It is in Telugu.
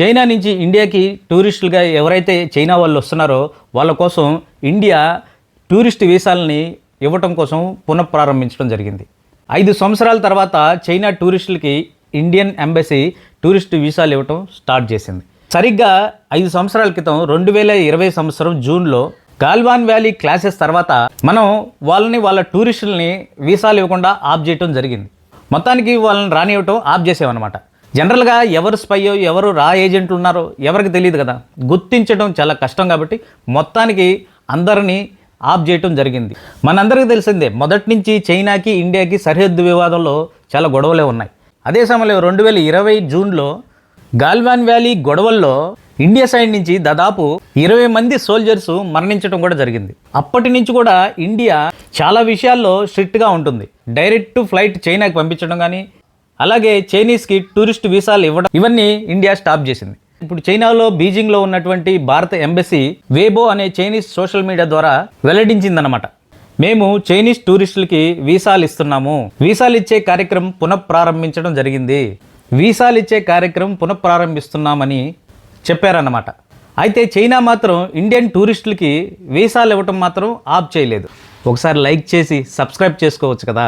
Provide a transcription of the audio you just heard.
చైనా నుంచి ఇండియాకి టూరిస్టులుగా ఎవరైతే చైనా వాళ్ళు వస్తున్నారో వాళ్ళ కోసం ఇండియా టూరిస్ట్ వీసాలని ఇవ్వటం కోసం పునఃప్రారంభించడం జరిగింది. ఐదు సంవత్సరాల తర్వాత చైనా టూరిస్టులకి ఇండియన్ ఎంబసీ టూరిస్ట్ వీసాలు ఇవ్వటం స్టార్ట్ చేసింది. సరిగ్గా ఐదు సంవత్సరాల క్రితం రెండు వేల ఇరవై సంవత్సరం జూన్లో గాల్వాన్ వ్యాలీ క్లాసెస్ తర్వాత మనం వాళ్ళని వాళ్ళ టూరిస్టులని వీసాలు ఇవ్వకుండా ఆఫ్ చేయటం జరిగింది. మొత్తానికి వాళ్ళని రానివ్వటం ఆఫ్ చేసామన్నమాట జనరల్గా ఎవరు స్పైయో ఎవరు రా ఏజెంట్లు ఉన్నారో ఎవరికి తెలియదు కదా. గుర్తించడం చాలా కష్టం కాబట్టి మొత్తానికి అందరినీ ఆఫ్ చేయటం జరిగింది. మనందరికీ తెలిసిందే మొదటి నుంచి చైనాకి ఇండియాకి సరిహద్దు వివాదంలో చాలా గొడవలే ఉన్నాయి. అదే సమయంలో రెండు వేల ఇరవై జూన్లో గాల్వాన్ వ్యాలీ గొడవల్లో ఇండియా సైడ్ నుంచి దాదాపు ఇరవై మంది సోల్జర్స్ మరణించడం కూడా జరిగింది. అప్పటి నుంచి కూడా ఇండియా చాలా విషయాల్లో స్ట్రిక్ట్గా ఉంటుంది. డైరెక్ట్ ఫ్లైట్ చైనాకి పంపించడం కానీ అలాగే చైనీస్కి టూరిస్ట్ వీసాలు ఇవ్వడం ఇవన్నీ ఇండియా స్టాప్ చేసింది. ఇప్పుడు చైనాలో బీజింగ్లో ఉన్నటువంటి భారత ఎంబసీ వేబో అనే చైనీస్ సోషల్ మీడియా ద్వారా వెల్లడించిందనమాట మేము చైనీస్ టూరిస్టులకి వీసాలు ఇస్తున్నాము. వీసాలు ఇచ్చే కార్యక్రమం పునఃప్రారంభించడం జరిగింది. వీసాలు ఇచ్చే కార్యక్రమం పునఃప్రారంభిస్తున్నామని చెప్పారన్నమాట. అయితే చైనా మాత్రం ఇండియన్ టూరిస్టులకి వీసాలు ఇవ్వటం మాత్రం ఆప్ చేయలేదు. ఒకసారి లైక్ చేసి సబ్స్క్రైబ్ చేసుకోవచ్చు కదా.